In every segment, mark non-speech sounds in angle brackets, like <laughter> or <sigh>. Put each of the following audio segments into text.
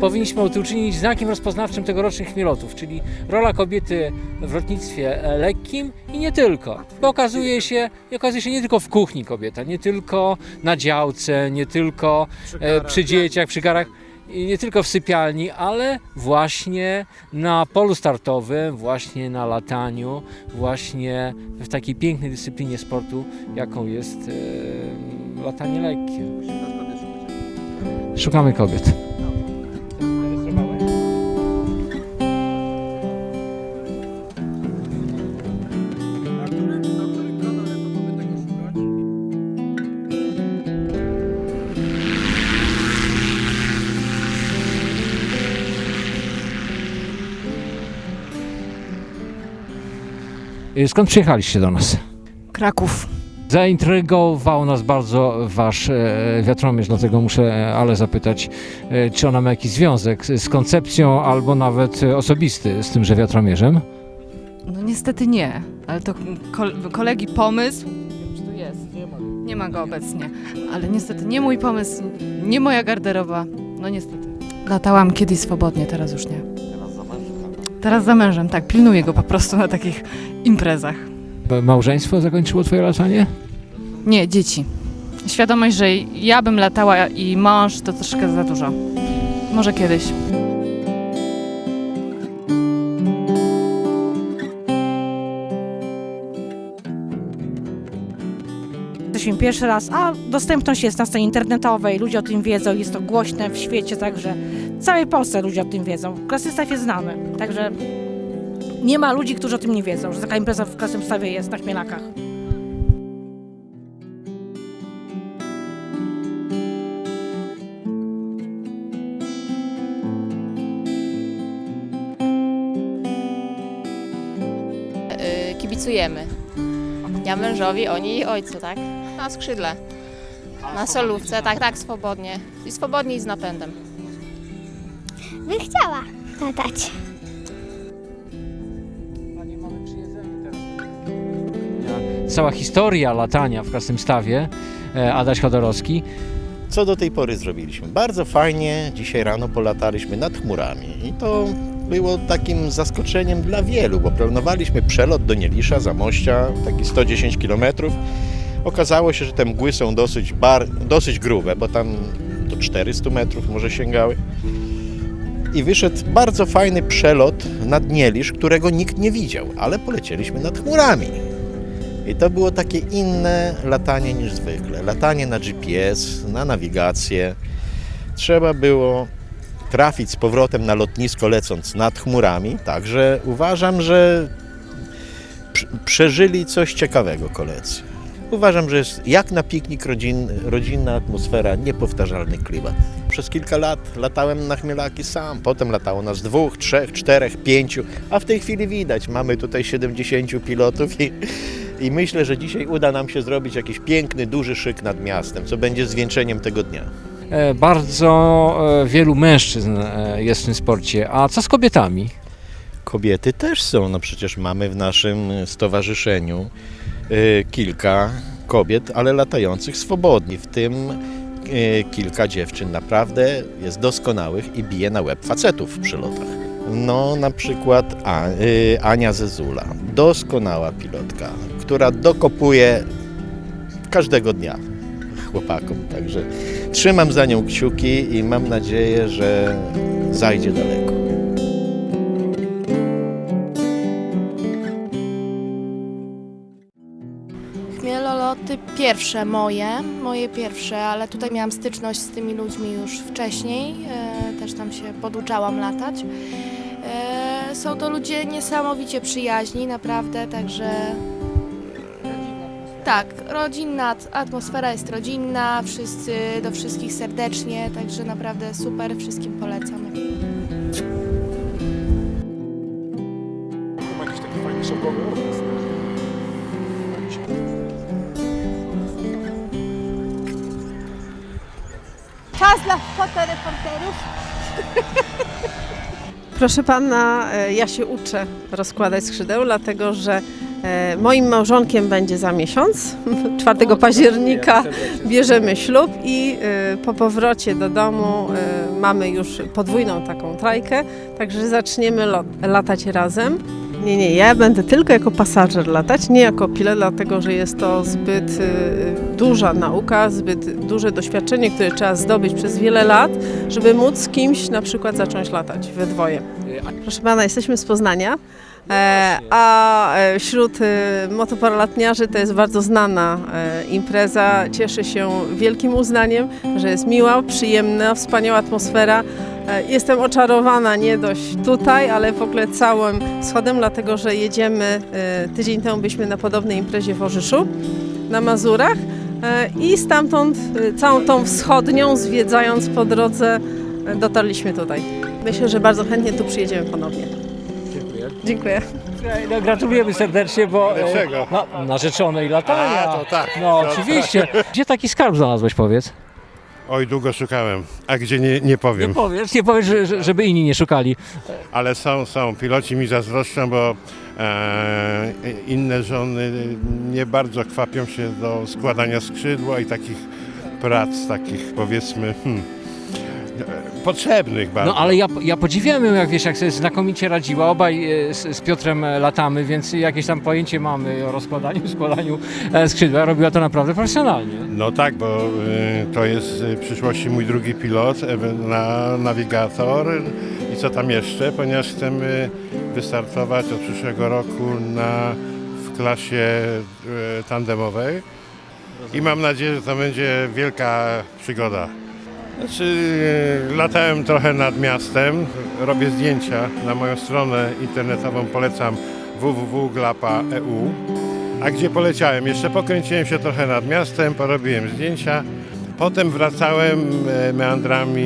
powinniśmy to uczynić znakiem rozpoznawczym tegorocznych chmielotów, czyli rola kobiety w lotnictwie e, lekkim i nie tylko. Bo okazuje się, okazuje się nie tylko w kuchni kobieta, nie tylko na działce, nie tylko e, przy dzieciach, przy garach, nie tylko w sypialni, ale właśnie na polu startowym, właśnie na lataniu, właśnie w takiej pięknej dyscyplinie sportu, jaką jest e, latanie lekkie. Szukamy kobiet. Skąd przyjechaliście do nas? Kraków. Zaintrygował nas bardzo wasz e, wiatromierz, dlatego muszę e, ale zapytać, e, czy ona ma jakiś związek z z koncepcją albo nawet osobisty z tymże wiatromierzem? No niestety nie, ale to kol kolegi pomysł. Nie wiem, czy tu jest. Nie ma. Nie ma go obecnie. Ale niestety nie mój pomysł, nie moja garderoba. No niestety. Latałam kiedyś swobodnie, teraz już nie. Teraz za mężem, tak. Pilnuję go po prostu na takich imprezach. Małżeństwo zakończyło twoje latanie? Nie, dzieci. Świadomość, że ja bym latała i mąż to troszkę za dużo. Może kiedyś. Jesteśmy pierwszy raz, a dostępność jest na stronie internetowej, ludzie o tym wiedzą, jest to głośne w świecie, także całej Polsce ludzie o tym wiedzą. Klasystaf jest znany, także nie ma ludzi, którzy o tym nie wiedzą, że taka impreza w Klasystafie jest na Chmielakach. y, kibicujemy. Ja mężowi, oni i ojcu, tak? Na skrzydle. Na solówce, tak, tak, swobodnie. I swobodnie i z napędem. Bym chciała latać. Cała historia latania w Krasnymstawie, e, Adaś Chodorowski, Co do tej pory zrobiliśmy? Bardzo fajnie, dzisiaj rano polataliśmy nad chmurami i to było takim zaskoczeniem dla wielu, bo planowaliśmy przelot do Nielisza, Zamościa, taki 110 km. Okazało się, że te mgły są dosyć, bar, dosyć grube, bo tam do 400 metrów może sięgały. I wyszedł bardzo fajny przelot nad Nielisz, którego nikt nie widział, ale polecieliśmy nad chmurami. I to było takie inne latanie niż zwykle. Latanie na GPS, na nawigację. Trzeba było trafić z powrotem na lotnisko lecąc nad chmurami. Także uważam, że prz- przeżyli coś ciekawego koledzy. Uważam, że jest jak na piknik rodzinny, rodzinna atmosfera, niepowtarzalny klimat. Przez kilka lat latałem na chmielaki sam, potem latało nas dwóch, trzech, czterech, pięciu, a w tej chwili widać, mamy tutaj 70 pilotów i, i myślę, że dzisiaj uda nam się zrobić jakiś piękny, duży szyk nad miastem, co będzie zwieńczeniem tego dnia. e, bardzo e, wielu mężczyzn e, jest w tym sporcie. A co z kobietami? Kobiety też są, no przecież mamy w naszym stowarzyszeniu kilka kobiet, ale latających swobodnie, w tym y, kilka dziewczyn naprawdę jest doskonałych i bije na łeb facetów w przylotach. No na przykład y, Ania Zezula, doskonała pilotka, która dokopuje każdego dnia chłopakom, także trzymam za nią kciuki i mam nadzieję, że zajdzie daleko. Pierwsze moje, moje pierwsze, ale tutaj miałam styczność z tymi ludźmi już wcześniej, e, też tam się poduczałam latać. E, są to ludzie niesamowicie przyjaźni, naprawdę, także tak, rodzinna at- atmosfera jest rodzinna, wszyscy do wszystkich serdecznie, także naprawdę super, wszystkim polecam. Czas dla fotoreporterów. Proszę pana, e, ja się uczę rozkładać skrzydeł, dlatego że E, Moim małżonkiem będzie za miesiąc, <laughs> 4 października bierzemy ślub i e, po powrocie do domu mamy już podwójną taką trajkę, także zaczniemy latać razem. Nie, nie, ja będę tylko jako pasażer latać, nie jako pilot, dlatego że jest to zbyt e, duża nauka, zbyt duże doświadczenie, które trzeba zdobyć przez wiele lat, żeby móc z kimś na przykład zacząć latać we dwoje. Proszę pana, jesteśmy z Poznania. E, a e, wśród e, motoparolatniarzy to jest bardzo znana impreza. Cieszy się wielkim uznaniem, że jest miła, przyjemna, wspaniała atmosfera. Jestem oczarowana nie dość tutaj, ale w ogóle całym wschodem, dlatego że jedziemy, tydzień temu byliśmy na podobnej imprezie w Orzyszu, na Mazurach i stamtąd całą tą wschodnią, zwiedzając po drodze, dotarliśmy tutaj. Myślę, że bardzo chętnie tu przyjedziemy ponownie. Dziękuję. No, gratulujemy serdecznie, bo Dlaczego? no, narzeczonej latania. A, to tak. No To oczywiście. Gdzie taki skarb znalazłeś, powiedz? Oj, długo szukałem, a gdzie nie, nie Nie powiem. powiesz, nie powiesz, że- że, żeby inni nie szukali. Ale są, są. Piloci mi zazdroszczą, bo e, inne żony nie bardzo kwapią się do składania skrzydła i takich prac, takich powiedzmy hmm, potrzebnych bardzo. No ale ja, ja podziwiam ją, jak wiesz, jak sobie znakomicie radziła. Obaj e, z, z Piotrem e, latamy, więc jakieś tam pojęcie mamy o rozkładaniu, składaniu e, skrzydła. Robiła to naprawdę profesjonalnie. No tak, bo to jest w przyszłości mój drugi pilot na nawigator i co tam jeszcze, ponieważ chcemy wystartować od przyszłego roku na, w klasie tandemowej i mam nadzieję, że to będzie wielka przygoda. Znaczy, y, latałem trochę nad miastem, robię zdjęcia na moją stronę internetową, polecam www.glapa.eu. A gdzie poleciałem? Jeszcze pokręciłem się trochę nad miastem, porobiłem zdjęcia. Potem wracałem e, meandrami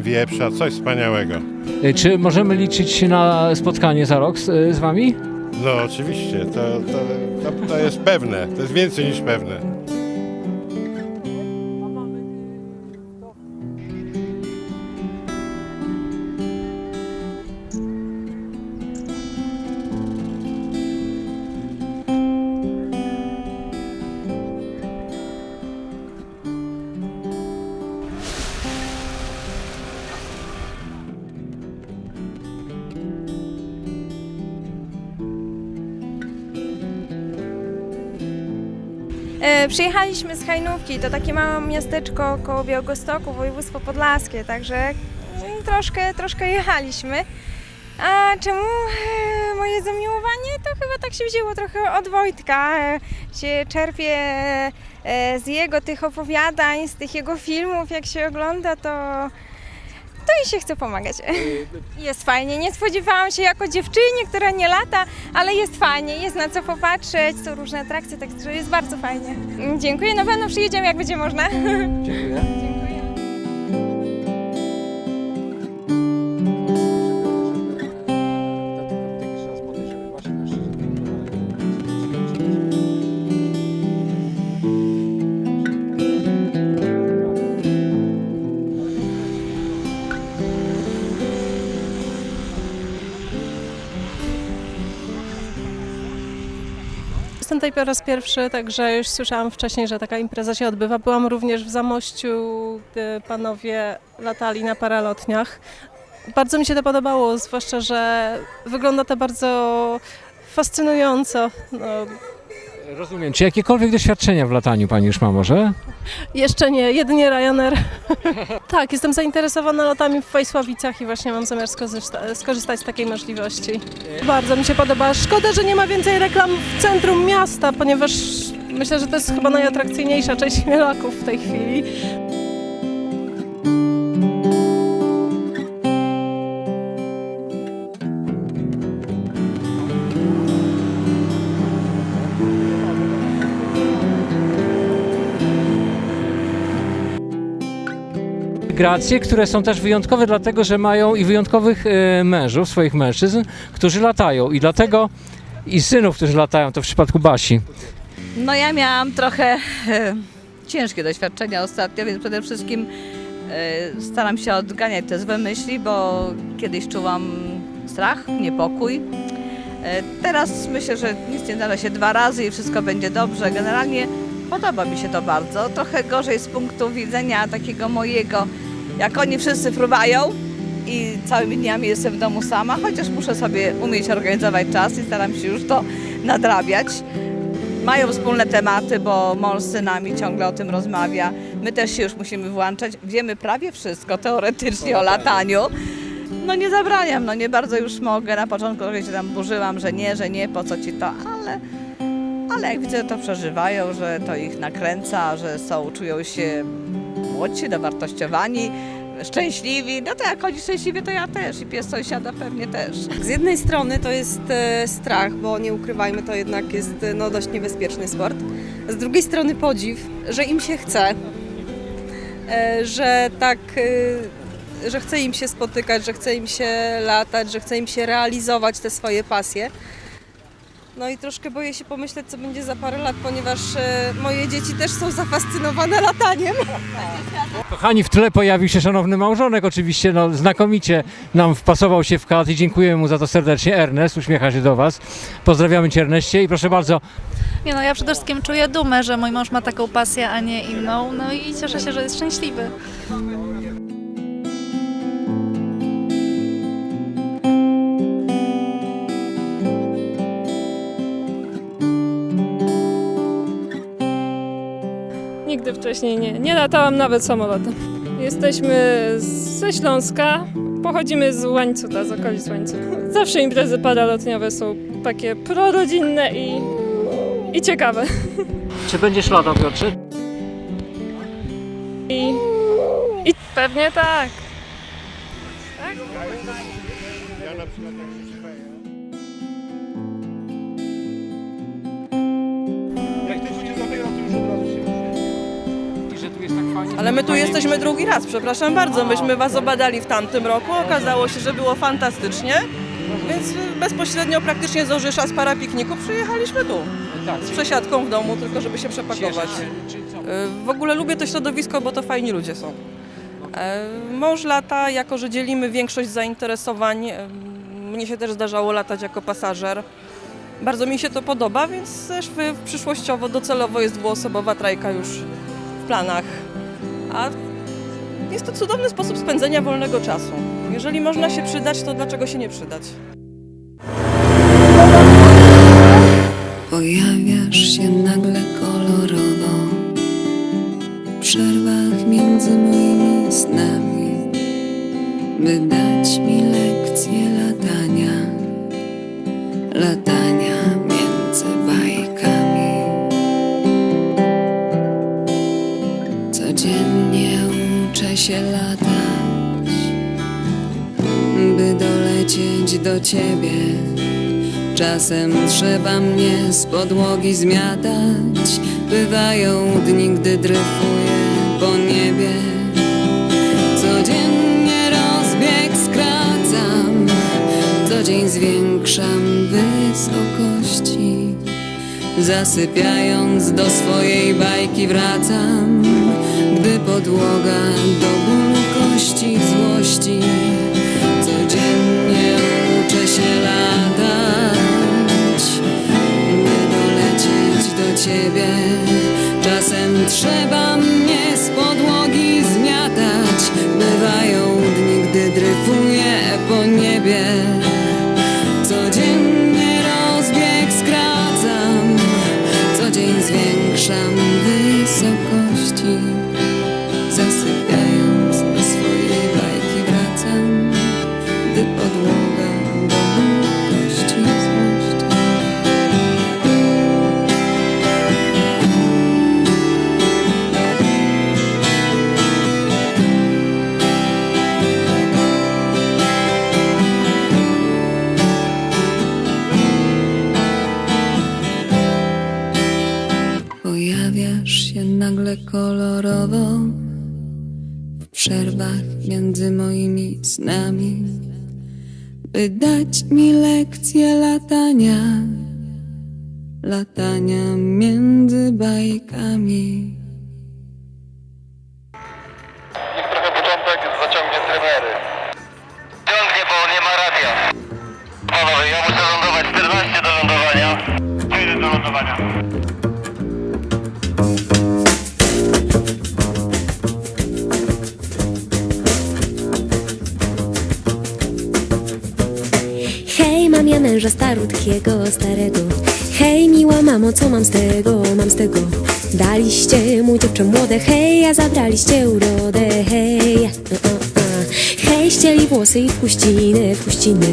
wieprza, coś wspaniałego. E, Czy możemy liczyć na spotkanie za rok z, e, z wami? No oczywiście, to, to, to, to jest pewne, to jest więcej niż pewne. Przyjechaliśmy z Hajnówki, to takie małe miasteczko koło Białegostoku, województwo podlaskie, także mm, troszkę, troszkę jechaliśmy. A czemu e, moje zamiłowanie? To chyba tak się wzięło trochę od Wojtka. Się czerpie e, z jego tych opowiadań, z tych jego filmów, jak się ogląda, to, to i się chce pomagać. <laughs> Jest fajnie. Nie spodziewałam się jako dziewczynie, która nie lata, ale jest fajnie, jest na co popatrzeć, są różne atrakcje, także jest bardzo fajnie. Dziękuję, na pewno przyjedziemy jak będzie można. Dziękuję. <laughs> tutaj po raz pierwszy, także już słyszałam wcześniej, że taka impreza się odbywa. Byłam również w Zamościu, gdy panowie latali na paralotniach. Bardzo mi się to podobało, zwłaszcza, że wygląda to bardzo fascynująco. No, Rozumiem. Czy jakiekolwiek doświadczenia w lataniu pani już ma może? Jeszcze nie, jedynie Ryanair. <laughs> tak, jestem zainteresowana lotami w Wejsławicach i właśnie mam zamiar skorzysta- skorzystać z takiej możliwości. Bardzo mi się podoba. Szkoda, że nie ma więcej reklam w centrum miasta, ponieważ myślę, że to jest chyba najatrakcyjniejsza część <laughs> Chmielaków w tej chwili. Gracje, które są też wyjątkowe, dlatego że mają i wyjątkowych e, mężów, swoich mężczyzn, którzy latają. I dlatego i synów, którzy latają, to w przypadku Basi. No ja miałam trochę e, ciężkie doświadczenia ostatnio, więc przede wszystkim e, staram się odganiać te złe myśli, bo kiedyś czułam strach, niepokój, Teraz myślę, że nic nie należy się dwa razy i wszystko będzie dobrze. Generalnie podoba mi się to bardzo. Trochę gorzej z punktu widzenia takiego mojego, jak oni wszyscy fruwają i całymi dniami jestem w domu sama, chociaż muszę sobie umieć organizować czas i staram się już to nadrabiać. Mają wspólne tematy, bo mąż z synami ciągle o tym rozmawia. My też się już musimy włączać. Wiemy prawie wszystko teoretycznie o lataniu. No nie zabraniam, no nie bardzo już mogę. Na początku trochę się tam burzyłam, że nie, że nie, po co ci to, ale, ale jak widzę, to przeżywają, że to ich nakręca, że są, czują się młodsi, dowartościowani, szczęśliwi, no to jak oni szczęśliwi, to ja też i pies sąsiada pewnie też. Z jednej strony to jest e, strach, bo nie ukrywajmy, to jednak jest e, no, dość niebezpieczny sport. Z drugiej strony podziw, że im się chce, e, że tak, że chce im się spotykać, że chce im się latać, że chce im się realizować te swoje pasje. No i troszkę boję się pomyśleć, co będzie za parę lat, ponieważ e, moje dzieci też są zafascynowane lataniem. Kochani, w tle pojawił się szanowny małżonek, oczywiście no, znakomicie nam wpasował się w kadr i dziękujemy mu za to serdecznie. Ernest, uśmiecha się do Was. Pozdrawiamy Cię Erneście i proszę bardzo, Nie no, ja przede wszystkim czuję dumę, że mój mąż ma taką pasję, a nie inną. No i cieszę się, że jest szczęśliwy. Nigdy wcześniej nie. Nie latałam nawet samolotem. Jesteśmy ze Śląska, pochodzimy z Łańcuta, z okolic Łańcuta. Zawsze imprezy paralotniowe są takie prorodzinne i, i ciekawe. czy będziesz latał Piotrze? I, I pewnie tak. Jak Ale my tu jesteśmy drugi raz, przepraszam bardzo. Myśmy Was obadali w tamtym roku, okazało się, że było fantastycznie, więc bezpośrednio praktycznie z Orzysza, z parapikniku przyjechaliśmy tu. Tak, Z przesiadką w domu, tylko żeby się przepakować. Y, W ogóle lubię to środowisko, bo to fajni ludzie są. E, Mąż lata, jako że dzielimy większość zainteresowań. e, Mnie się też zdarzało latać jako pasażer. Bardzo mi się to podoba, więc też przyszłościowo, docelowo jest dwuosobowa trajka już planach. A jest to cudowny sposób spędzenia wolnego czasu. Jeżeli można się przydać, to dlaczego się nie przydać? Czasem trzeba mnie z podłogi zmiatać. Bywają dni, gdy dryfuję po niebie. Codziennie rozbieg skracam, co dzień zwiększam wysokości. Zasypiając do swojej bajki wracam, gdy podłoga do bólu kości złości. Ciebie. Czasem trzeba mnie z podłogi zmiatać. Bywają dni, gdy dryfuję po niebie. Pojawiasz się nagle kolorowo w przerwach między moimi snami, by dać mi lekcję latania, latania między bajkami. Męża starutkiego, starego. Hej miła mamo, co mam z tego, mam z tego. Daliście mu dziewczę młode, hej, a zabraliście urodę, hej. A, a, a. Hej, ścieli włosy i wpuściny, wpuściny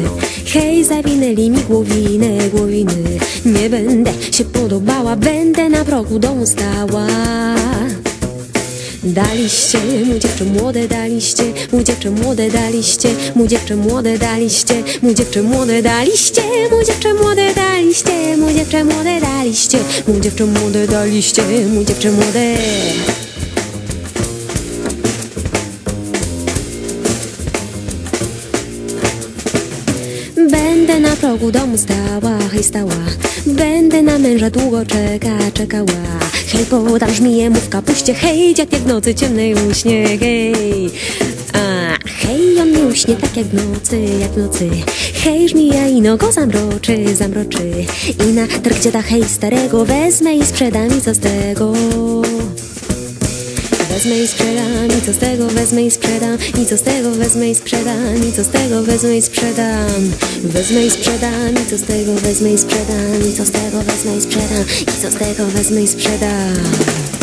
Hej, zawinęli mi głowinę, głowiny. Nie będę się podobała, będę na progu domu stała Daliście mu dziewczę młode, daliście mu dziewczę młode, daliście mu dziewczę młode, daliście mu dziewczę młode, daliście mu dziewczę młode, daliście mu dziewczę młode, daliście mu dziewczę młode, daliście mu dziewczę młode. Progu domu stała, hej stała. Będę na męża długo czeka, czekała. Hej, podam żmiję mu w kapuście. Hej, dziad jak w nocy ciemnej uśnie, hej. A, hej, on mi uśnie tak jak w nocy, jak w nocy. Hej, żmija i no go zamroczy, zamroczy. I na targ dziada hej starego Wezmę i sprzedam i co z tego Wezmę i sprzedam i co z tego wezmę i sprzedam i co z tego wezmę i sprzedam i co z tego wezmę i sprzedam Wezmę i sprzedam i co z tego wezmę i sprzedam i co z tego wezmę i sprzedam i co z tego wezmę i sprzedam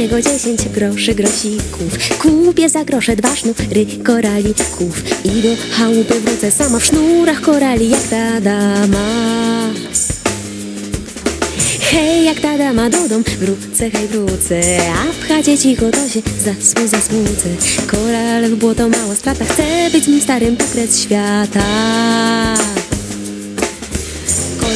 niego dziesięć groszy grosików. Kupię za grosze dwa sznury koralików. I do chałupy wrócę sama w sznurach korali jak ta dama. Hej, jak ta dama do dom wrócę, hej wrócę. A pcha cicho to się zasmu, zasmucę Korale w błoto, mała strata. Chcę być nim starym pokres świata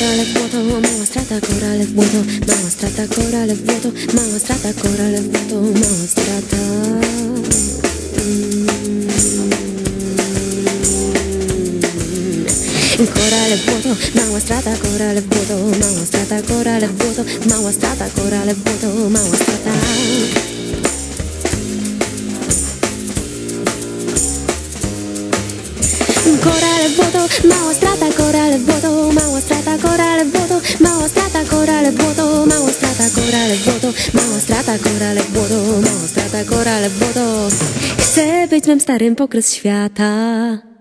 Korale w błoto, mała strata, korale w błoto, mała strata, korale w błoto, mała strata, korale w błoto, mała strata. Mm. Korale w błoto, mała strata, korale w błoto, mała strata, korale w błoto, mała strata, korale w błoto, mała strata. Korale w błoto, mała strata, starym pokres świata.